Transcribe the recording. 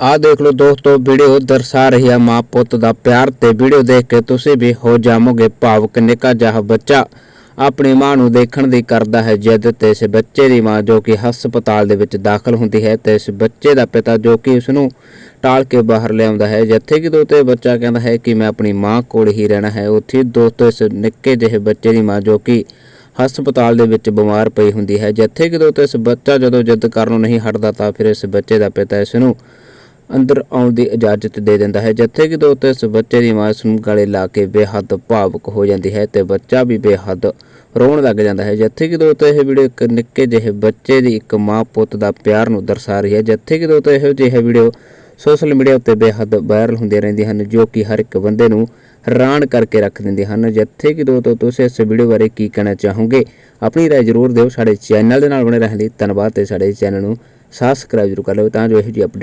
ਆਹ ਦੇਖ ਲਓ ਦੋਸਤੋ ਵੀਡੀਓ ਦਰਸਾ ਰਹੀ ਹੈ ਮਾਂ ਪੁੱਤ ਦਾ ਪਿਆਰ ਤੇ ਵੀਡੀਓ ਦੇਖ ਕੇ ਤੁਸੀਂ ਵੀ ਹੋ ਜਾਵੋਗੇ ਭਾਵਕ ਨਿੱਕਾ ਜਿਹਾ ਬੱਚਾ। ਆਪਣੀ ਮਾਂ ਨੂੰ ਦੇਖਣ ਦੀ ਕਰਦਾ ਹੈ ਜਿੱਦ ਤੇ ਇਸ ਬੱਚੇ ਦੀ ਮਾਂ ਜੋ ਕਿ ਹਸਪਤਾਲ ਦੇ ਵਿੱਚ ਦਾਖਲ ਹੁੰਦੀ ਹੈ ਤੇ ਇਸ ਬੱਚੇ ਦਾ ਪਿਤਾ ਜੋ ਕਿ ਉਸ ਨੂੰ ਟਾਲ ਕੇ ਬਾਹਰ ਲਿਆਉਂਦਾ ਹੈ। ਜਿੱਥੇ ਕਿ ਦੋਸਤੋ ਇਹ ਬੱਚਾ ਕਹਿੰਦਾ ਹੈ ਕਿ ਮੈਂ ਆਪਣੀ ਮਾਂ ਕੋਲ ਹੀ ਰਹਿਣਾ ਹੈ। ਉੱਥੇ ਦੋਸਤੋ ਇਸ ਨਿੱਕੇ ਜਿਹੇ ਬੱਚੇ ਦੀ ਮਾਂ ਜੋ ਕਿ ਹਸਪਤਾਲ ਦੇ ਵਿੱਚ ਬਿਮਾਰ ਪਈ ਹੁੰਦੀ ਹੈ। ਜਿੱਥੇ ਕਿ ਦੋਸਤੋ ਇਸ ਬੱਚਾ ਜਦੋਂ ਜਿੱਦ ਕਰਨੋਂ ਨਹੀਂ ਹਟਦਾ ਤਾਂ ਫਿਰ ਇਸ ਬੱਚੇ ਦਾ ਪਿਤਾ ਇਸ ਨੂੰ ਅੰਦਰ ਆਉਣ ਦੀ ਇਜਾਜ਼ਤ ਦੇ ਦਿੰਦਾ ਹੈ। ਜਿੱਥੇ ਕਿ ਦੋਸਤੋ ਇਸ ਬੱਚੇ ਦੀ ਮਾਂ ਇਸ ਨੂੰ ਗਲੇ ਲਾ ਕੇ ਬੇਹੱਦ ਭਾਵੁਕ ਹੋ ਜਾਂਦੀ ਹੈ ਤੇ ਬੱਚਾ ਵੀ ਬੇਹੱਦ ਰੋਣ ਲੱਗ ਜਾਂਦਾ ਹੈ। ਜਿੱਥੇ ਕਿ ਦੋਸਤੋ ਇਹ ਵੀਡੀਓ ਇੱਕ ਨਿੱਕੇ ਜਿਹੇ ਬੱਚੇ ਦੀ ਇੱਕ ਮਾਂ ਪੁੱਤ ਦਾ ਪਿਆਰ ਨੂੰ ਦਰਸਾ ਰਹੀ ਹੈ। ਜਿੱਥੇ ਕਿ ਦੋਸਤੋ ਇਹੋ ਜਿਹੇ ਵੀਡੀਓ ਸੋਸ਼ਲ ਮੀਡੀਆ ਉੱਤੇ ਬੇਹੱਦ ਵਾਇਰਲ ਹੁੰਦੀਆਂ ਰਹਿੰਦੀਆਂ ਹਨ, ਜੋ ਕਿ ਹਰ ਇੱਕ ਬੰਦੇ ਨੂੰ ਹੈਰਾਨ ਕਰਕੇ ਰੱਖ ਦਿੰਦੇ ਹਨ। ਜਿੱਥੇ ਕਿ ਦੋਸਤੋ ਤੁਸੀਂ ਇਸ ਵੀਡੀਓ ਬਾਰੇ ਕੀ ਕਹਿਣਾ ਚਾਹੋਗੇ? ਆਪਣੀ ਰਾਏ ਜ਼ਰੂਰ ਦਿਓ ਸਾਡੇ ਚੈਨਲ ਦੇ ਨਾਲ ਬਣੇ ਰਹਿਣ ਲਈ। ਧੰਨਵਾਦ ਤੇ ਸਾਡੇ ਚੈਨਲ ਨੂੰ ਸਬਸਕ੍ਰਾਈਬ ਜ਼ਰੂਰ ਕਰ ਲਓ ਤਾਂ ਜੋ ਇਹੋ ਜਿਹੀ ਅਪਡੇਟ